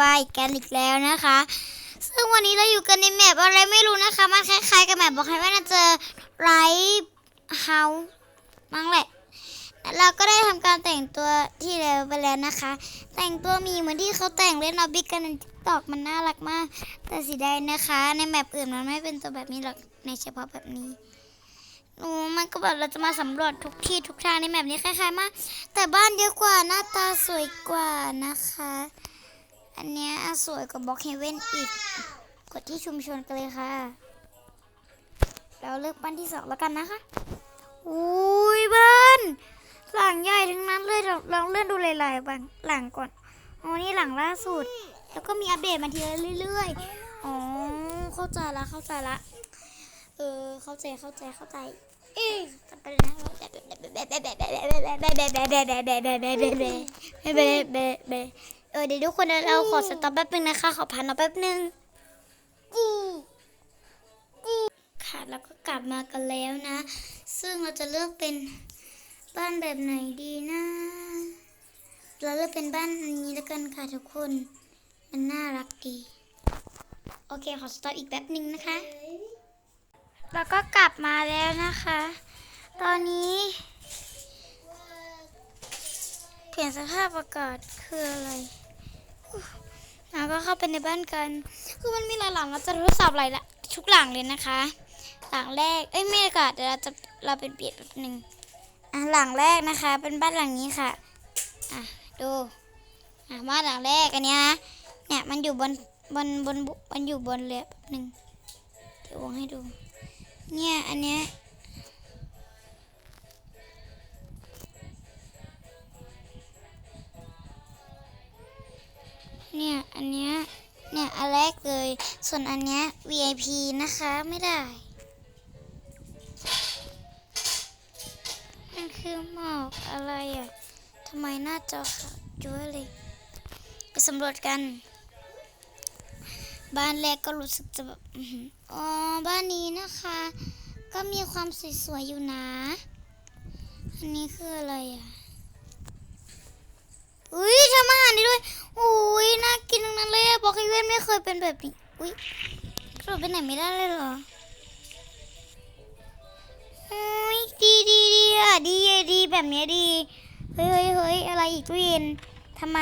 วายกันอีกแล้วนะคะ ซึ่งวันนี้เราอยู่กันในแมปอะไรไม่รู้นะคะ มันคล้ายๆกับแมปบอกให้ว่าน่าจะไรเฮามั้งแหละ เราก็ได้ทำการแต่งตัวที่แล้วไปแล้วนะคะ แต่งตัวมีเหมือนที่เขาแต่งเล่นออบบิกกันในทิกตอกมันน่ารักมาก แต่สีใดนะคะ ในแมปอื่นมันไม่เป็นตัวแบบนี้หรอก ในเฉพาะแบบนี้หนูมันก็แบบเราจะมาสำรวจทุกที่ทุกทางในแมปนี้คล้ายๆมาก แต่บ้านเยอะกว่าหน้าตาสวยกว่านะคะ อันเนี้ยสวยกว่าบล็อกเฮเว่นอีก กดที่ชุมชนกันเลยค่ะ เราเลือกบ้านที่สองแล้วกันนะคะ อุ้ยบ้านหลังใหญ่ทั้งนั้นเลยลองเลื่อนดูหลายๆบางหลังก่อนอ๋อนี่หลังล่าสุด แล้วก็มีอัปเดตมาทีละเรื่อยๆ อ๋อ เข้าใจละเข้าใจละ เออ เข้าใจเข้าใจเข้าใจเอ๊ะจะไปนะเเออเดี๋ยวทุกคนเราขอสต็อปแป๊บนึงนะคะ ขอพันเอาแป๊บนึงจีค่ะแล้วก็กลับมากันแล้วนะ ซึ่งเราจะเลือกเป็นบ้านแบบไหนดีนะ เราเลือกเป็นบ้านนี้แล้วกันค่ะทุกคน มันน่ารักดี โอเคขอสต็อปอีกแป๊บนึงนะคะแล้วก็กลับมาแล้วนะคะ ตอนนี้เปลี่ยนสภาพอากาศคืออะไร แล้วก็เข้าไปในบ้านกัน คือมันมีหลายหลังเราจะทดสอบหลายละทุกหลังเลยนะคะ หลังแรก เอ้ยไม่อากาศเดี๋ยวเราจะเราเป็นเปลี่ยนแบบหนึ่งอะหลังแรกนะคะ เป็นบ้านหลังนี้ค่ะ อะดู อะบ้านหลังแรกอันเนี้ยนะ เนี่ยมันอยู่บนบนบนบุมันอยู่บนเลยแบบหนึ่งเดี๋ยววงให้ดู เนี่ยอันเนี้ย เนี่ย อันเนี้ย เนี่ย อันแรกเลย ส่วนอันเนี้ย VIP นะคะไม่ได้ มันคือหมอกอะไรอะทำไมหน้าจอขาวจั๊วเลย ไปสำรวจกัน บ้านแรกก็รู้สึกจะแบบอ๋อ บ้านนี้นะคะ ก็มีความสวยๆอยู่นะ อันนี้คืออะไรอะ อุ้ยทำอาหารได้ด้วย อุ้ยน่ากินทั้งนั้นเลยบอกให้เว้นไม่เคยเป็นแบบนี้ อุ้ยกระโดดไปไหนไม่ได้เลยเหรออุ้ยดีดีดีอะดีดีแบบเนี้ยดี เฮ้ยเฮ้ยเฮ้ยอะไรอีกตู้เย็นทำไม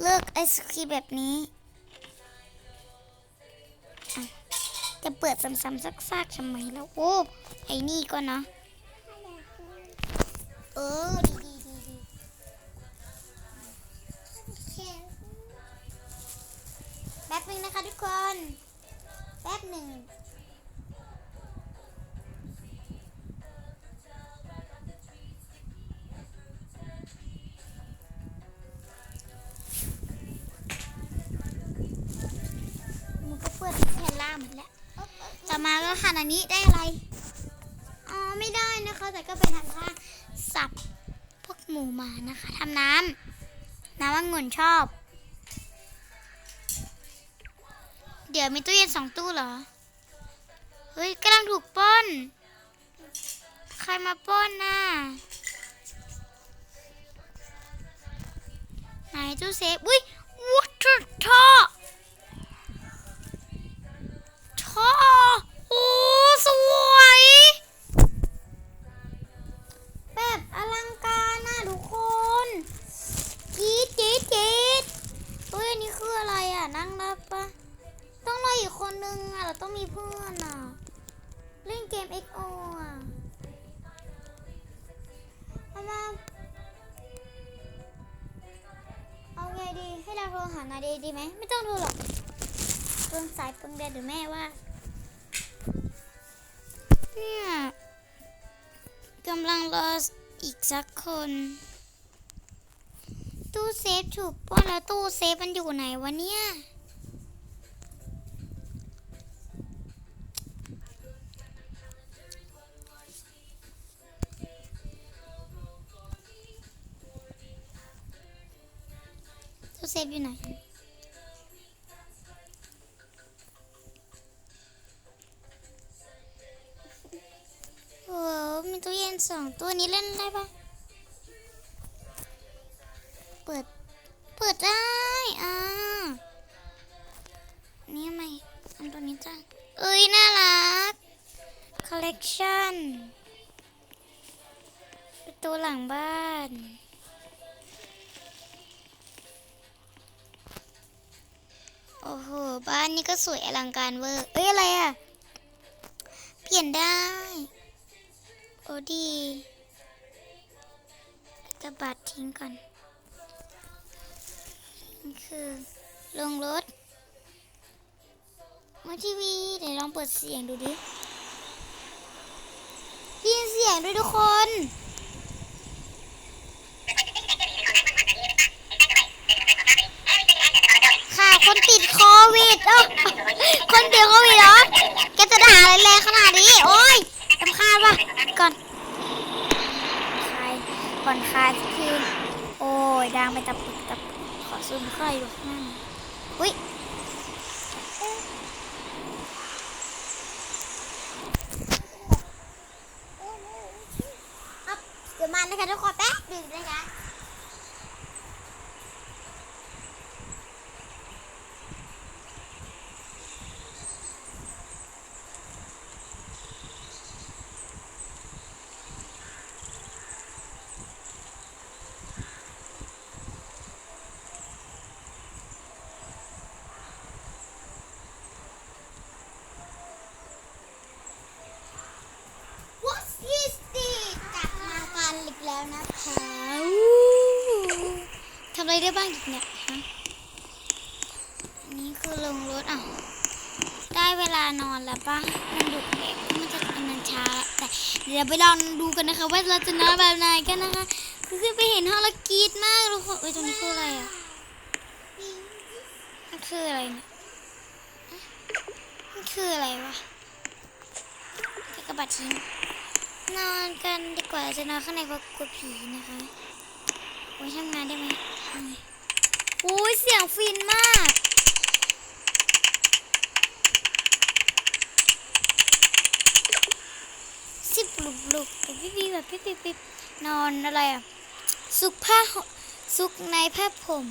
เลิกไอศครีมแบบนี้จะเปิดซ้ำๆซักๆทำไมแล้วโอ้ไอ้นี่ก็เนาะเออดี ป๊บหนึ่งนะคะทุกคน แป๊บหนึ่งมันก็เปิดแผ่นล่างหมดแล้วต่อมาก็หันอันนี้ได้อะไร อ๋อไม่ได้นะคะ แต่ก็เป็นทำท่าสับพวกหมูหมานะคะทำน้ำน้ำองุ่นชอบ เดี๋ยวมีตู้เย็นสองตู้เหรอ เฮ้ยกำลังถูกป้น ใครมาป้นน่ะไหนตู้เซฟ อุ้ยวัตถุท่อท่อ นนึงอะเราต้องมีเพื่อนอะ เล่นเกม XO อะเอามาเอาไงดีให้เราโทรหานาเดดีไหมไม่ต้องโทรหรอกเปลืองสายเปลืองแดดหรือแม่ว่าเนี่ยกำลังรออีกสักคน ตู้เซฟถูกปล้นแล้วตู้เซฟมันอยู่ไหนวะเนี่ย ตู้เซฟอยู่ไหมีตู้เย็นสองตัวนี้เล่นได้ปะเปิด เปิดได้ อ่า นี่ไหมอันตัวนี้จ้าเอ้ย น่ารัก คอลเลกชันประตูหลังบ้าน โอ้โห บ้านนี้ก็สวยอลังการเวอร์เอ้ย อะไรอะเปลี่ยนได้ โอ้ดีจะบัดทิ้งก่อนนี่คือลงรถ มาทีวีเดี๋ยวลองเปิดเสียงดูดิยินเสียงด้วยทุกคน วิดเอ้าคนติดโควิดเหรอแกจะด่าอะไรแรงขนาดนี้ โอ้ยรำคาญว่ะก่อนคลายก่อนคลายทีโอ้ยดังไปตับปึกตับปึกขอซูมเข้าไปดูน้าหน่อยอุ้ยเดี๋ยวมานะคะทุกคนแป๊บหนึ่งนะคะ What is this กลับมากันอีกแล้วนะคะทำอะไรได้บ้างอีกเนี่ยฮะอั นี้คือลงรถอะได้เวลานอนแล้วปะมันดึกแล้วมันจะอันนันช้าแต่เดี๋ยวไปลองดูกันนะคะ ว่าเราจะนอนแบบไหนกันนะคะคือขึ้นไปเห็นห้องละกีดมากทุกคนเอ้ยตรงนี้คืออะไรอะมันคืออะไรเนี่ยมันคืออะไรวะแกกระบาดทิ้งนอนกันดีกว่าจะนอนข้างในเพราะกลัวผีนะคะโอ้ยทำงานได้ไหมโอ้ยเสียงฟินมาก สิบลุกปลุกแบบปิ๊บปิ๊บแบบปิ๊บปิ๊บปิ๊บนอนอะไรอะซุกผ้าห่มซุกในผ้าผม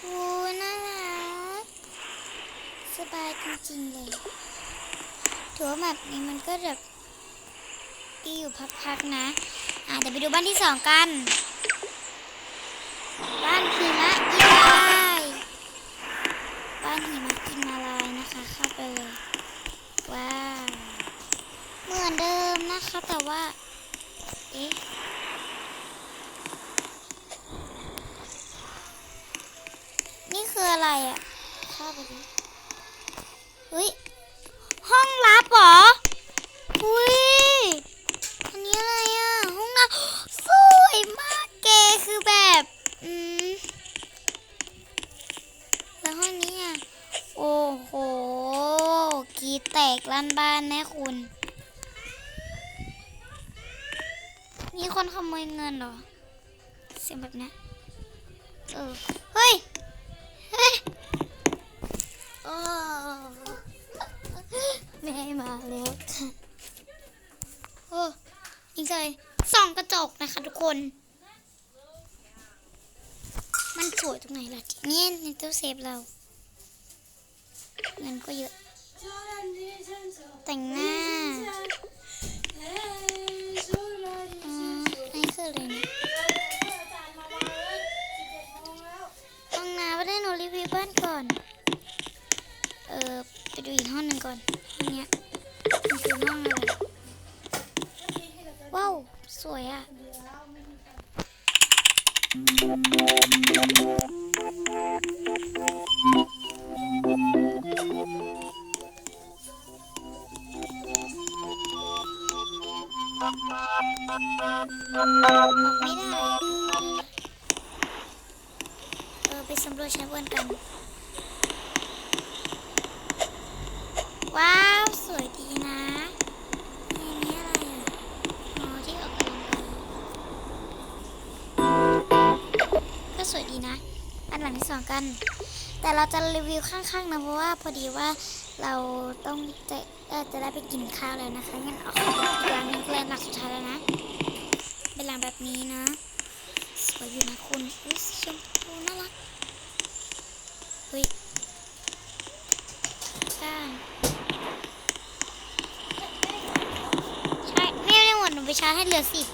โอ้น่ารักสบายจริงๆเลยถือว่าแบบนี้มันก็แบบดีอยู่พักๆนะ อะเดี๋ยวไปดูบ้านที่สองกัน บ้านหิมะกินมาลายบ้านหิมะกินมาลายนะคะ เข้าไปเลย ว้าว เหมือนเดิมนะคะแต่ว่า เอ๊ะนี่คืออะไรอะเข้าไปดิเฮ้ย ห้องลับเหรออุ้ยอันนี้อะไรอะ ห้องน้ำสวยมากเกคือแบบ อืม แล้วห้องนี้อะ โอ้โห กีแตกลั่นบ้านแน่คุณ มี คนขโมยเงินเหรอ เสียงแบบนี้เออ เฮ้ย เฮ้ยโอ้แม่มาแล้วค่ะโอ้อีกเลยส่องกระจกนะคะทุกคน มันสวยตรงไหนล่ะทีนี่ในตู้เซฟเรา เงินก็เยอะ แต่งหน้าอืมอันนี้คืออะไรเนี่ยห้องน้ำไม่ได้หนูรีวิวบ้านก่อน เอ อีกห้องหนึ่งก่อนห้องเนี้ยมันคือห้องอะไรว้าว สวยอะออกไม่ได้ เออไปสำรวจชั้นบนกัน ว้าว สวยดีนะอันนี้อะไรอะอ๋อที่ออกกำลังกายก็สวยดีนะ อันหลังที่สองกัน แต่เราจะรีวิวข้างๆนะเพราะว่าพอดีว่าเราต้องจะจะได้ไปกินข้าวแล้วนะคะงั้นเอาของอีกร้านนึงคือร้านหลักสุดท้ายแล้วนะ เป็นหลังแบบนี้นะ สวยอยู่นะคุณอุ้ยสีชมพูน่ารักเฮ้ยก้าน ชาร์จให้เหลือสิบ